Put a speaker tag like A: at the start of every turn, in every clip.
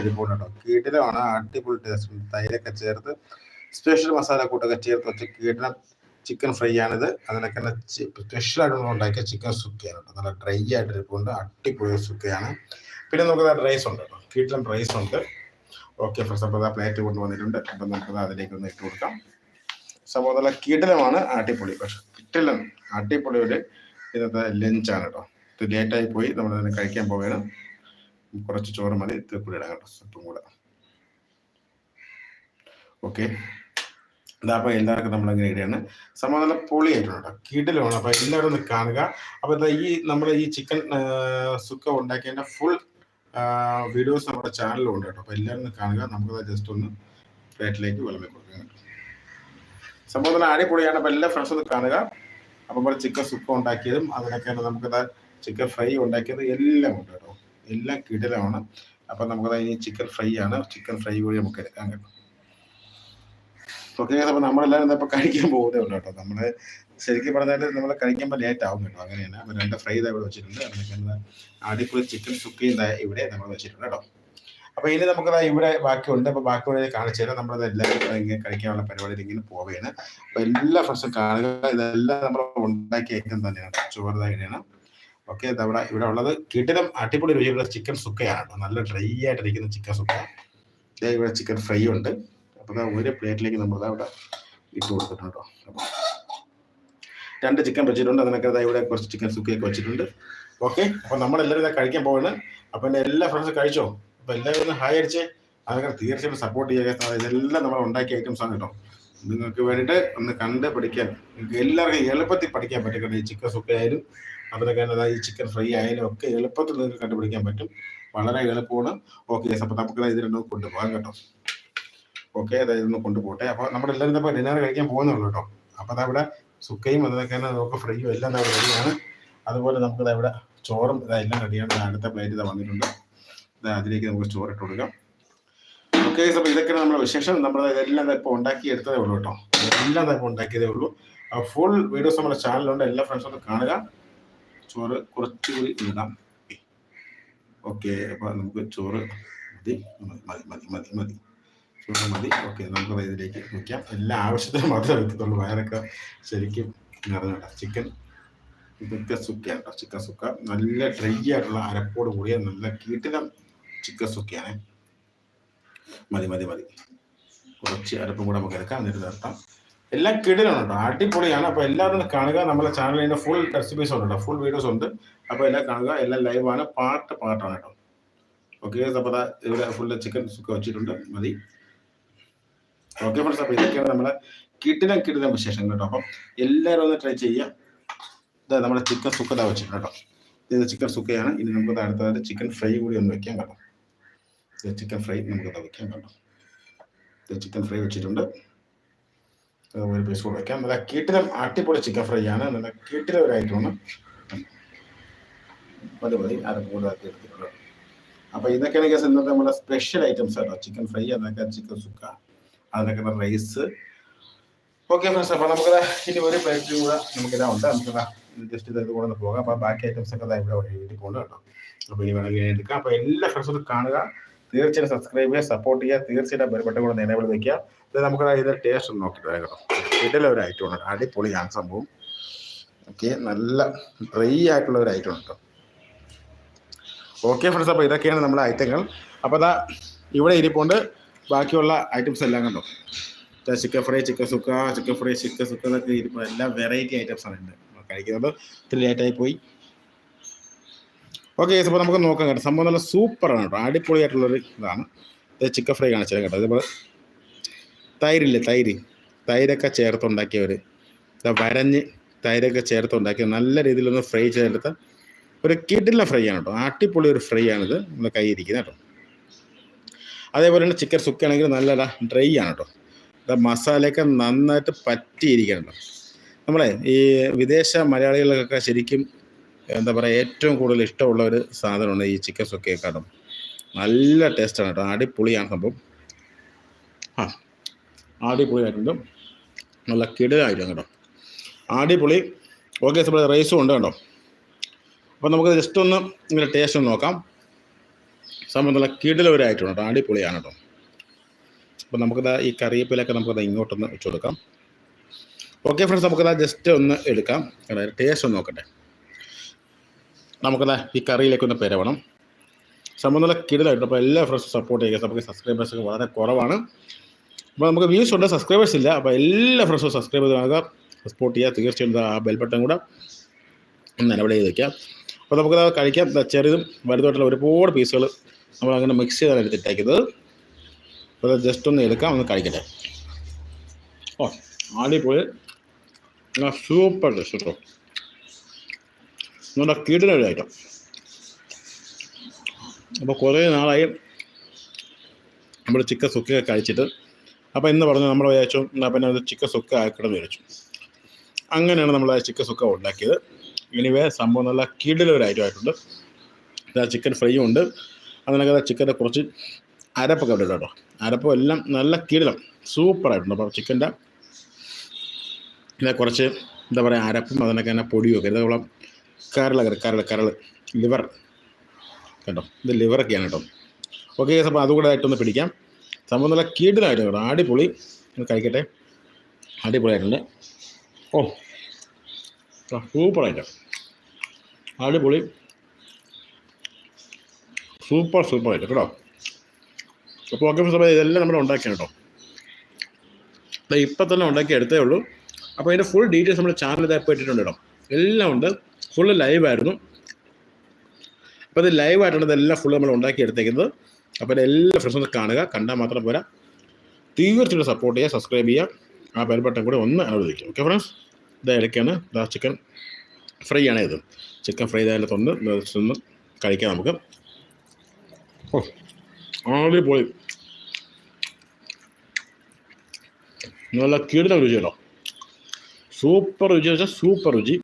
A: ഇരിപ്പുണ്ട് കേട്ടോ കീട്ടിലാണ് അടിപൊളി ടേസ്റ്റ് തൈരൊക്കെ ചേർത്ത് സ്പെഷ്യൽ മസാല കൂട്ടൊക്കെ ചേർത്ത് വെച്ച് കീട്ടിന ചിക്കൻ ഫ്രൈ ആണിത്. അതിനൊക്കെ തന്നെ സ്പെഷ്യൽ ആയിട്ട് ഉണ്ടാക്കിയ ചിക്കൻ സുക്കയാണ് കേട്ടോ നല്ല ഡ്രൈ ആയിട്ട് ഇരിപ്പുണ്ട്. അടിപൊളി സുക്കയാണ്. പിന്നെ നമുക്ക് റൈസ് ഉണ്ട് കേട്ടോ കീട്ടിലും റൈസ് ഉണ്ട്. ഓക്കെ ഫ്രണ്ട്സ് അപ്പോൾ പ്ലേറ്റ് കൊണ്ടുവന്നിട്ടുണ്ട്. അപ്പം നമുക്ക് അതിലേക്ക് ഒന്ന് ഇട്ട് കൊടുക്കാം. സംഭവം നല്ല കിടിലമാണ് അടിപൊളി. പക്ഷെ കിട്ടിലും അടിപൊളി ഒരു ഇന്നത്തെ ലഞ്ചാണ് കേട്ടോ ഇത് ലേറ്റായി പോയി. നമ്മൾ അതിനെ കഴിക്കാൻ പോവുകയാണ്. കുറച്ച് ചോറ് മതി ഇത് കൂടി ഇടാം കേട്ടോ സ്വല്പം കൂടെ. ഓക്കെ അപ്പോൾ എല്ലാവർക്കും നമ്മളിങ്ങനെ ഇടുകയാണ് സംഭവം നല്ല പൊളിയായിട്ടുണ്ട് കേട്ടോ കിടിലുമാണ്. അപ്പോൾ എല്ലാവരും ഒന്ന് കാണുക. അപ്പോൾ എന്താ ഈ നമ്മൾ ഈ ചിക്കൻ സുക്ക ഉണ്ടാക്കിയതിന്റെ ഫുൾ വീഡിയോസ് നമ്മുടെ ചാനലിലും ഉണ്ട് കേട്ടോ. അപ്പോൾ എല്ലാവരും ഒന്ന് കാണുക. നമുക്കത് ജസ്റ്റ് ഒന്ന് പ്ലേറ്റിലേക്ക് വിളമ്പി കൊടുക്കാം കേട്ടോ സംഭവം നല്ല അടിപൊളിയാണ്. അപ്പോൾ എല്ലാ ഫ്രണ്ട്സും ഒന്ന് കാണുക. അപ്പോൾ ചിക്കൻ സുക്ക ഉണ്ടാക്കിയതും അതിനൊക്കെയാണ് നമുക്കത് ചിക്കൻ ഫ്രൈ ഉണ്ടാക്കിയതും എല്ലാം ഉണ്ട് കേട്ടോ. എല്ലാം കിടലമാണ് അപ്പം നമുക്കത് ഇനി ചിക്കൻ ഫ്രൈ ആണ്. ചിക്കൻ ഫ്രൈ കൂടി നമുക്ക് എടുക്കാൻ കിട്ടും ഓക്കെ അപ്പോൾ നമ്മളെല്ലാവരും ഇപ്പൊ കഴിക്കാൻ പോകുന്നേ ഉള്ളൂ കേട്ടോ. നമ്മൾ ശരിക്കും പറഞ്ഞാൽ നമ്മൾ കഴിക്കുമ്പോൾ ലേറ്റ് ആവും കേട്ടോ അങ്ങനെയാണ്. അപ്പോൾ രണ്ട് ഫ്രൈ ഇതാ ഇവിടെ വെച്ചിട്ടുണ്ട്. അതിനൊക്കെ അടിപൊളി ചിക്കൻ സുക്കയും ഇവിടെ നമ്മൾ വെച്ചിട്ടുണ്ട് കേട്ടോ. അപ്പോൾ ഇനി നമുക്ക് ഇവിടെ ബാക്കിയുണ്ട്. അപ്പോൾ വഴി കാണിച്ചു തരാം. നമ്മളത് എല്ലാവരും ഇങ്ങനെ കഴിക്കാനുള്ള പരിപാടിയിൽ ഇങ്ങനെ പോവുകയാണ്. അപ്പോൾ എല്ലാ ഫ്രണ്ട്സും കാണുക. ഇതെല്ലാം നമ്മൾ ഉണ്ടാക്കിയ ഐറ്റം തന്നെയാണ്. ചോറ് തന്നെയാണ് ഓക്കെ ഇവിടെ ഇവിടെ ഉള്ളത് കിടിലം അടിപൊളി രുചിയുള്ള ചിക്കൻ സുക്കയാണ്. നല്ല ഡ്രൈ ആയിട്ടിരിക്കുന്ന ചിക്കൻ സുക്ക. ഇവിടെ ചിക്കൻ ഫ്രൈ ഉണ്ട്. അപ്പോൾ ഒരു പ്ലേറ്റിലേക്ക് നമ്മൾ ഇവിടെ ഇട്ട് കൊടുത്തിട്ടുണ്ട് അപ്പോൾ രണ്ട് ചിക്കൻ വെച്ചിട്ടുണ്ട്. അതിനൊക്കെ ഇവിടെ കുറച്ച് ചിക്കൻ സുക്കയൊക്കെ വെച്ചിട്ടുണ്ട്. ഓക്കെ അപ്പോൾ നമ്മളെല്ലാവരും ഇതാ കഴിക്കാൻ പോവാണ്. അപ്പോൾ എന്റെ എല്ലാ ഫ്രണ്ട്സും കഴിച്ചോ? അപ്പോൾ എല്ലാവരും ഹായ് അടിച്ച്. അതൊക്കെ തീർച്ചയായിട്ടും സപ്പോർട്ട് ചെയ്യുക ഇതെല്ലാം നമ്മൾ ഉണ്ടാക്കിയ ഐറ്റംസ് ആണ് കേട്ടോ. നിങ്ങൾക്ക് വേണ്ടിയിട്ട് ഒന്ന് കണ്ട് പഠിക്കാൻ നിങ്ങൾക്ക് എല്ലാവർക്കും എളുപ്പത്തിൽ പഠിക്കാൻ പറ്റും. ഈ ചിക്കൻ സുക്ക ആയാലും അതിനൊക്കെ തന്നെ ഈ ചിക്കൻ ഫ്രൈ ആയാലും ഒക്കെ എളുപ്പത്തിൽ നിങ്ങൾക്ക് കണ്ടുപിടിക്കാൻ പറ്റും. വളരെ എളുപ്പമാണ്. ഓക്കെ അപ്പോൾ നമുക്ക് ഇത് രണ്ടും കൊണ്ടുപോകാം കേട്ടോ. ഓക്കെ അതായത് ഒന്ന് കൊണ്ടുപോട്ടെ. അപ്പോൾ നമ്മളെല്ലാവരും ഇപ്പോൾ ഡിന്നർ കഴിക്കാൻ പോകുന്നുള്ളൂ കേട്ടോ. അപ്പോൾ അതവിടെ സുക്കയും അതൊക്കെ നമുക്ക് ഫ്രൈയും എല്ലാം റെഡിയാണ് അതുപോലെ നമുക്ക് ഇവിടെ ചോറും ഇതെല്ലാം റെഡിയാണ് അടുത്ത പ്ലേറ്റ് ഇതാ വന്നിട്ടുണ്ട്. അതിലേക്ക് നമുക്ക് ചോറ് ഇട്ട് കൊടുക്കാം. ഓക്കെ അപ്പോൾ ഇതൊക്കെയാണ് നമ്മുടെ വിശേഷം. നമ്മൾ ഇതെല്ലാം ഉണ്ടാക്കി എടുത്തതേ ഉള്ളൂ കേട്ടോ. എല്ലാം ഇപ്പോൾ ഉണ്ടാക്കിയതേ ഉള്ളൂ. ഫുൾ വീഡിയോസ് നമ്മുടെ ചാനലുണ്ട് എല്ലാ ഫ്രണ്ട്സും ഒന്ന് കാണുക. ചോറ് കുറച്ചുകൂടി ഇടാം. ഓക്കെ അപ്പോൾ നമുക്ക് ചോറ് മതി. മതി മതി മതി മതി ചോറ് മതി. ഓക്കെ നമുക്ക് ഇതിലേക്ക് വയ്ക്കാം എല്ലാ ആവശ്യത്തിനും മാത്രമേ വെക്കത്തുള്ളൂ. വയറൊക്കെ ശരിക്കും നിറഞ്ഞോട്ടെ ചിക്കൻ ചിക്കൻ സുക്കയാണ് കേട്ടോ. ചിക്കൻ സുക്ക നല്ല ഡ്രൈ ആയിട്ടുള്ള അരപ്പോട് കൂടിയ നല്ല കീട്ടിനം ചിക്കൻ സുക്കയാണ് മതി മതി മതി. കുറച്ച് അരപ്പും കൂടെ നമുക്ക് എടുക്കാം എന്നിട്ട് നിർത്താം. എല്ലാം കിടിലാണ് കേട്ടോ. അടിപൊളിയാണ്. അപ്പോൾ എല്ലാവരും കാണുക. നമ്മുടെ ചാനലിന്റെ ഫുൾ റെസിപ്പീസ് ഉണ്ട് കേട്ടോ. ഫുൾ വീഡിയോസ് ഉണ്ട്. അപ്പോൾ എല്ലാം കാണുക. എല്ലാം ലൈവാണ് പാട്ട് പാട്ടാണ് കേട്ടോ. ഓക്കെ അപ്പോൾ ഇവിടെ ഫുള്ള് ചിക്കൻ സുക്ക വെച്ചിട്ടുണ്ട്. മതി. ഓക്കെ ഫ്രണ്ട്സ് അപ്പോൾ ഇതൊക്കെയാണ് നമ്മുടെ കിടിലം കിടിലം വിശേഷങ്ങൾ കേട്ടോ. അപ്പം എല്ലാവരും ഒന്ന് ട്രൈ ചെയ്യുക. ഇതാ നമ്മുടെ ചിക്കൻ സുക്കത വെച്ചിട്ടുണ്ട് കേട്ടോ. ഇത് ചിക്കൻ സുക്കയാണ്. ഇനി നമുക്ക് അടുത്തതായിട്ട് ചിക്കൻ ഫ്രൈ കൂടി ഒന്ന് വെക്കാം കേട്ടോ. ചിക്കൻ ഫ്രൈ നമുക്ക് വയ്ക്കാൻ കണ്ടോ? ചിക്കൻ ഫ്രൈ വെച്ചിട്ടുണ്ട്. ഒരു പീസ് കൂടെ വയ്ക്കാം നല്ല കീട്ടിലും അട്ടിപ്പൊളി ചിക്കൻ ഫ്രൈ ആണ്. നല്ല കീട്ടിലെ ഒരു ഐറ്റമാണ് മതി അത് കൂടുതലാക്കി എടുത്തിട്ടുണ്ട് അപ്പോൾ ഇതൊക്കെയാണ് കേസ് ഇന്നത്തെ നമ്മുടെ സ്പെഷ്യൽ ഐറ്റംസ് ആട്ടോ. ചിക്കൻ ഫ്രൈ അതൊക്കെ ചിക്കൻ സുക്ക അതിനൊക്കെ റൈസ് ഓക്കെ ഫ്രണ്ട്സ് അപ്പോൾ നമുക്ക് ഇനി ഒരു പ്ലേറ്റ് കൂടെ നമുക്കിതാ ഉണ്ട്. നമുക്ക് ജസ്റ്റ് ഇത് കൂടെ പോകാം. അപ്പോൾ ബാക്കി ഐറ്റംസ് ഒക്കെ ഇവിടെ എഴുതി പോകുന്നു കേട്ടോ. അപ്പോൾ ഇനി വേണമെങ്കിൽ എടുക്കാം. അപ്പോൾ എല്ലാ ഫ്രണ്ട്സും കാണുക. തീർച്ചയായും സബ്സ്ക്രൈബ് ചെയ്യുക സപ്പോർട്ട് ചെയ്യുക തീർച്ചയായിട്ടും ബെൽബട്ടൺ കൂടെ നിലവിൽ വയ്ക്കുക ഇത് നമുക്ക് ഇതിൽ ടേസ്റ്റ് ഒന്ന് നോക്കിയിട്ട് വരാം കേട്ടോ. ഇതിലെ ഒരു ഐറ്റം ഉണ്ട്. അടിപൊളിയാണ് സംഭവം. ഓക്കെ നല്ല ഡ്രൈ ആയിട്ടുള്ള ഒരു ഐറ്റം ഉണ്ട് ഓക്കെ ഫ്രണ്ട്സ് അപ്പോൾ ഇതൊക്കെയാണ് നമ്മുടെ ഐറ്റങ്ങൾ അപ്പോൾ അതാ ഇവിടെ ഇരിപ്പുണ്ട്. ബാക്കിയുള്ള ഐറ്റംസ് എല്ലാം കണ്ടോ? Chicken fry chicken sukka chicken fry chicken sukka എന്നൊക്കെ ഇരിപ്പോൾ എല്ലാം വെറൈറ്റി ഐറ്റംസ് ആണ് ഉണ്ട് കഴിക്കുന്നത്. ഇത്തിരി ലേറ്റായി പോയി. ഓക്കെ അപ്പോൾ നമുക്ക് നോക്കാം കേട്ടോ. സംഭവം നല്ല സൂപ്പറാണ് കേട്ടോ. അടിപൊളിയായിട്ടുള്ളൊരു ഇതാണ്. ഇത് ചിക്കൻ ഫ്രൈ കാണിച്ചത് കേട്ടോ. അതേപോലെ തൈരില്ലേ തൈര്? തൈരൊക്കെ ചേർത്തുണ്ടാക്കിയവർ വരഞ്ഞ് തൈരൊക്കെ ചേർത്തുണ്ടാക്കിയ നല്ല രീതിയിലൊന്ന് ഫ്രൈ ചെയ്തെടുത്ത ഒരു കിടില ഫ്രൈ ആണ് കേട്ടോ. അടിപൊളി ഒരു ഫ്രൈ ആണിത് നമ്മുടെ കൈ ഇരിക്കുന്നത് കേട്ടോ. അതേപോലെ തന്നെ ചിക്കൻ സുക്കാണെങ്കിൽ നല്ല ഡ്രൈ ആണ് കേട്ടോ. മസാലയൊക്കെ നന്നായിട്ട് പറ്റിയിരിക്കണം നമ്മളെ ഈ വിദേശ മലയാളികളൊക്കെ ശരിക്കും എന്താ പറയുക ഏറ്റവും കൂടുതൽ ഇഷ്ടമുള്ള ഒരു സാധനമാണ് ഈ ചിക്കൻ സുക്കയെക്കാട്ടും നല്ല ടേസ്റ്റാണ് കേട്ടോ. അടിപൊളിയാണ് സംഭവം. ആ അടിപൊളിയായിട്ടുണ്ട്. നല്ല കിടലായിട്ടുണ്ട് കേട്ടോ. അടിപൊളി. ഓക്കെ നമ്മൾ റൈസും ഉണ്ട് കേട്ടോ. അപ്പോൾ നമുക്ക് ജസ്റ്റ് ഒന്ന് ഇങ്ങനെ ടേസ്റ്റ് ഒന്ന് നോക്കാം. സംഭവം നല്ല കിടിലവരായിട്ടുണ്ട് കേട്ടോ. അടിപൊളിയാണ് കേട്ടോ. അപ്പോൾ നമുക്കിത് ഈ കറിവേപ്പിലൊക്കെ നമുക്കത് ഇങ്ങോട്ടൊന്ന് വെച്ച് കൊടുക്കാം. ഓക്കെ ഫ്രണ്ട്സ് നമുക്കത് ജസ്റ്റ് ഒന്ന് എടുക്കാം. ടേസ്റ്റ് ഒന്ന് നോക്കട്ടെ. നമുക്കത് ഈ കറിയിലേക്ക് ഒന്ന് പെരവണം. സംഭവം നല്ല അപ്പോൾ എല്ലാ ഫ്രണ്ട്സും സപ്പോർട്ട് ചെയ്യുക. നമുക്ക് സബ്സ്ക്രൈബേഴ്സൊക്കെ വളരെ കുറവാണ്. അപ്പോൾ നമുക്ക് വ്യൂസ് ഉണ്ട് സബ്സ്ക്രൈബേഴ്സ് ഇല്ല. അപ്പോൾ എല്ലാ ഫ്രണ്ട്സും സബ്സ്ക്രൈബ് വാങ്ങുക സപ്പോർട്ട് ചെയ്യുക. തീർച്ചയായും ആ ബെൽ ബട്ടൺ കൂടെ നിലവിളി ചെയ്ത് വയ്ക്കാം അപ്പോൾ നമുക്കത് കഴിക്കാം. ചെറുതും വലുതായിട്ടുള്ള ഒരുപാട് പീസുകൾ നമ്മൾ അങ്ങനെ മിക്സ് ചെയ്താണ് എടുത്തിട്ടേക്കുന്നത് അപ്പോൾ ജസ്റ്റ് ഒന്ന് എടുക്കാം. ഒന്ന് കഴിക്കട്ടെ. ഓ അടിപൊളി. പോയി സൂപ്പർ ഡിഷ് കേട്ടോ നമ്മുടെ ഒരു ഐറ്റം അപ്പോൾ കുറേ നാളായി നമ്മൾ ചിക്കൻ സുക്കൊക്കെ കഴിച്ചിട്ട്. അപ്പോൾ ഇന്ന് പറഞ്ഞു നമ്മൾ വിചാരിച്ചു എന്നാൽ പിന്നെ അത് ചിക്കൻ സുക്ക ആക്കണം എന്ന് വിചാരിച്ചു. അങ്ങനെയാണ് നമ്മൾ ആ ചിക്കൻ സുക്ക ഉണ്ടാക്കിയത്. ഇനിവേ സംഭവം നല്ല കീടിലൊരു ഐറ്റം ആയിട്ടുണ്ട്. ഇതാ ചിക്കൻ ഫ്രൈയും ഉണ്ട്. അതിനൊക്കെ ചിക്കന്റെ കുറച്ച് അരപ്പൊക്കെ ഉണ്ട് കേട്ടോ. അരപ്പം എല്ലാം നല്ല കീടിലം സൂപ്പറായിട്ടുണ്ട് അപ്പോൾ ചിക്കന്റെ കുറച്ച് എന്താ പറയുക അരപ്പും അതിനൊക്കെ തന്നെ പൊടിയും ഒക്കെ. ഇതോളം കരൾ കരൾ ലിവർ കേട്ടോ? ഇത് ലിവറൊക്കെയാണ് കേട്ടോ. ഓക്കെ അപ്പോൾ അതുകൂടെ ആയിട്ടൊന്ന് പിടിക്കാം. സംഭവം നല്ല കീടിലായിട്ട് കേട്ടോ. അടിപൊളി. കഴിക്കട്ടെ. അടിപൊളിയായിട്ടുണ്ട്. ഓ സൂപ്പറായിട്ട്. അടിപൊളി. സൂപ്പർ സൂപ്പറായിട്ട് കേട്ടോ. അപ്പോൾ ഓക്കെ സമയം ഇതെല്ലാം നമ്മൾ ഉണ്ടാക്കിയാണ് കേട്ടോ. ഇപ്പം തന്നെ ഉണ്ടാക്കി എടുത്തേ ഉള്ളൂ. അപ്പോൾ അതിന്റെ ഫുൾ ഡീറ്റെയിൽസ് നമ്മൾ ചാനലിൽ ഇതായി പോയിട്ടുണ്ട് കേട്ടോ. എല്ലാം ഉണ്ട്. ഫുള്ള് ലൈവായിരുന്നു അപ്പോൾ ഇത് ലൈവായിട്ടാണ് ഇതെല്ലാം ഫുള്ള് നമ്മൾ ഉണ്ടാക്കി എടുത്തേക്കുന്നത്. അപ്പോൾ എല്ലാ ഫ്രണ്ട്സും കാണുക. കണ്ടാൽ മാത്രം പോരാ. തീർച്ചയായിട്ടും സപ്പോർട്ട് ചെയ്യുക സബ്സ്ക്രൈബ് ചെയ്യുക. ആ ബെൽ ബട്ടൺ കൂടെ ഒന്ന് അനുവദിക്കും ഓക്കെ ഫ്രണ്ട്സ് ഇത് ഇടയ്ക്കാണ്. ഇതാ ചിക്കൻ ഫ്രൈ ആണ് ഇത്. ചിക്കൻ ഫ്രൈ ഇതായാലും തൊന്ന് ഒന്ന് കഴിക്കാം നമുക്ക്. ഓ പോയി നല്ല കീടിന രുചിയല്ലോ സൂപ്പർ രുചി വെച്ചാൽ സൂപ്പർ രുചി.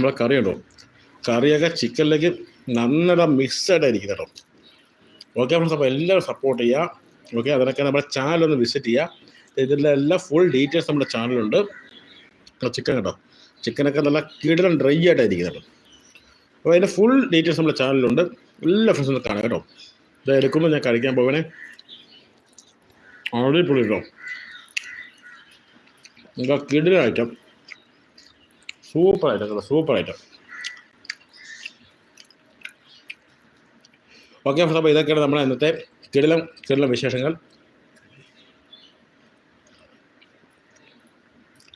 A: നമ്മളെ കറി ഉണ്ടോ കറിയൊക്കെ ചിക്കനിലേക്ക് നന്നായിട്ട് മിക്സഡ് ആയിരിക്കും കേട്ടോ. ഓക്കെ ഫ്രണ്ട്സ് അപ്പോൾ എല്ലാവരും സപ്പോർട്ട് ചെയ്യുക. ഓക്കെ അതിനൊക്കെ നമ്മുടെ ചാനൽ ഒന്ന് വിസിറ്റ് ചെയ്യുക. ഇതിന്റെ എല്ലാ ഫുൾ ഡീറ്റെയിൽസ് നമ്മുടെ ചാനലുണ്ട് ചിക്കൻ കേട്ടോ ചിക്കനൊക്കെ നല്ല കീടലം ഡ്രൈ ആയിട്ടായിരിക്കും കേട്ടോ അപ്പോൾ അതിന്റെ ഫുൾ ഡീറ്റെയിൽസ് നമ്മുടെ ചാനലിലുണ്ട് എല്ലാ ഫ്രണ്ട്സും ഒന്ന് കാണാം കേട്ടോ. ഇത് എടുക്കുമ്പോൾ ഞാൻ കഴിക്കാൻ പോകണേ അടിപൊളി കേട്ടോ. നിങ്ങൾക്ക് കിടില ഐറ്റം സൂപ്പർ ഐറ്റം കേട്ടോ സൂപ്പർ ഐറ്റം ഓക്കെ അപ്പോൾ ഇതൊക്കെയാണ് നമ്മുടെ ഇന്നത്തെ കിടിലം കിടിലം വിശേഷങ്ങൾ.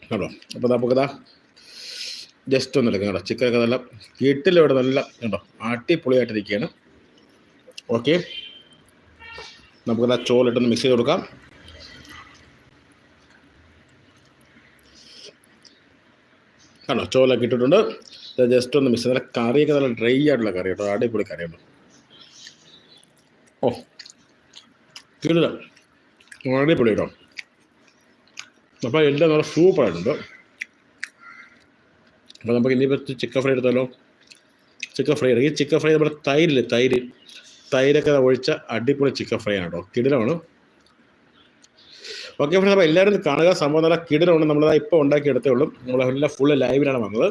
A: കേട്ടോ അപ്പോൾ നമുക്കിതാ ജസ്റ്റ് ഒന്ന് എടുക്കാം കേട്ടോ ചിക്കനൊക്കെ നല്ല വീട്ടിലിവിടെ നല്ല കേട്ടോ അടിപൊളിയായിട്ടിരിക്കുകയാണ്. ഓക്കെ നമുക്കിതാ ചോറിട്ടൊന്ന് മിക്സ് ചെയ്ത് കൊടുക്കാം. കണ്ടോ ചോലൊക്കെ ഇട്ടിട്ടുണ്ട് ജസ്റ്റ് ഒന്ന് മിസ് നല്ല കറിയൊക്കെ നല്ല ഡ്രൈ ആയിട്ടുള്ള കറി കേട്ടോ. അടിപൊളി കറിയുണ്ട് ഓ കിടില അടിപൊളി കേട്ടോ. അപ്പോൾ എല്ലാം നല്ല സൂപ്പറായിട്ടുണ്ട് അപ്പോൾ നമുക്ക് ഇനിയിപ്പോൾ ചിക്കൻ ഫ്രൈ എടുത്താലോ? ചിക്കൻ ഫ്രൈ ഈ ചിക്കൻ ഫ്രൈ നമ്മുടെ തൈരില്ലേ? തൈര്. തൈരൊക്കെ ഒഴിച്ച അടിപൊളി ചിക്കൻ ഫ്രൈ ആണ് കേട്ടോ. കിടിലമാണ്. ഓക്കെ ഫ്രണ്ട്സ് അപ്പോൾ എല്ലാവരും കാണുക. സംഭവം നല്ല കിടലുണ്ട് നമ്മളത് ഇപ്പോൾ ഉണ്ടാക്കി എടുത്തേ ഉള്ളൂ നമ്മളെല്ലാം ഫുള്ള് ലൈവിലാണ് വന്നത്.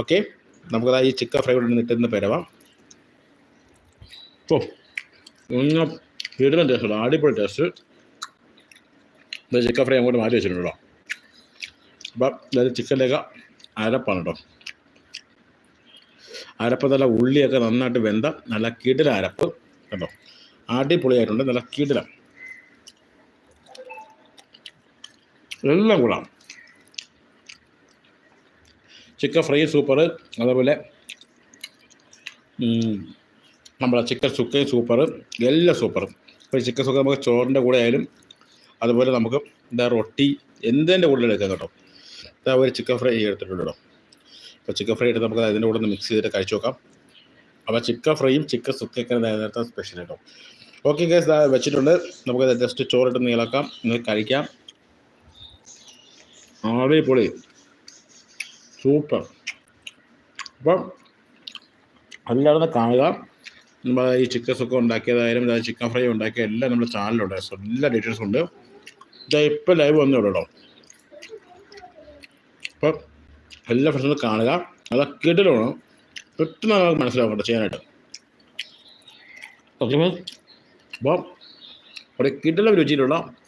A: ഓക്കെ നമുക്കതാ ഈ ചിക്കൻ ഫ്രൈ കൊണ്ട് നിൽക്കുന്ന പെരവാം. ഓ ഒന്ന് കിടിലം ടേസ്റ്റ് അടിപൊളി ടേസ്റ്റ് ചിക്കൻ ഫ്രൈ അങ്ങോട്ട് മാറ്റി വെച്ചിട്ടുണ്ടോ അപ്പം അതായത് ചിക്കനിലേക്ക് അരപ്പാണ് കേട്ടോ. അരപ്പ് നല്ല ഉള്ളിയൊക്കെ നന്നായിട്ട് വെന്ത നല്ല കിടില അരപ്പ് കേട്ടോ. അടിപൊളിയായിട്ടുണ്ട്. നല്ല കിടില. എല്ലാം കൂടാം. ചിക്കൻ ഫ്രൈ സൂപ്പർ അതേപോലെ നമ്മുടെ ചിക്കൻ സുക്കയും സൂപ്പർ എല്ലാം സൂപ്പർ ഇപ്പോൾ ചിക്കൻ സുക്ക നമുക്ക് ചോറിന്റെ കൂടെ ആയാലും അതുപോലെ നമുക്ക് എന്താ റൊട്ടി എന്തിന്റെ കൂടെ എടുക്കാം കേട്ടോ. ഇതാ ഒരു ചിക്കൻ ഫ്രൈ എടുത്തിട്ടുണ്ട് കേട്ടോ. അപ്പോൾ ചിക്കൻ ഫ്രൈ എടുത്ത് നമുക്ക് അതിന്റെ കൂടെ ഒന്ന് മിക്സ് ചെയ്തിട്ട് കഴിച്ചു നോക്കാം. അപ്പോൾ ചിക്കൻ ഫ്രൈയും ചിക്കൻ സുക്കൊക്കെ നേരത്തെ സ്പെഷ്യൽ കേട്ടോ ഓക്കെ കേസ് വെച്ചിട്ടുണ്ട്. നമുക്ക് ജസ്റ്റ് ചോറിട്ട് നീളാക്കാം നിങ്ങൾക്ക് കഴിക്കാം. അടിപൊളി. സൂപ്പർ അപ്പം എല്ലാവരും കാണുക. നമ്മൾ ഈ ചിക്കൻ സുക്ക ഉണ്ടാക്കിയതായാലും അതായത് ചിക്കൻ ഫ്രൈ ഉണ്ടാക്കിയ എല്ലാം നമ്മുടെ ചാനലുണ്ട് എല്ലാ ഡീറ്റെയിൽസും ഉണ്ട്. ഇതാ ഇപ്പം ലൈവ് വന്നു ഉള്ളൂ കേട്ടോ. അപ്പം എല്ലാ ഫ്രണ്ട്സും കാണുക. അത് കിടലാണ്. പെട്ടെന്ന് നമുക്ക് മനസ്സിലാവും കേട്ടോ ചെയ്യാനായിട്ട്. ഓക്കെ അപ്പം അവിടെ കിടല രുചിയിലുള്ള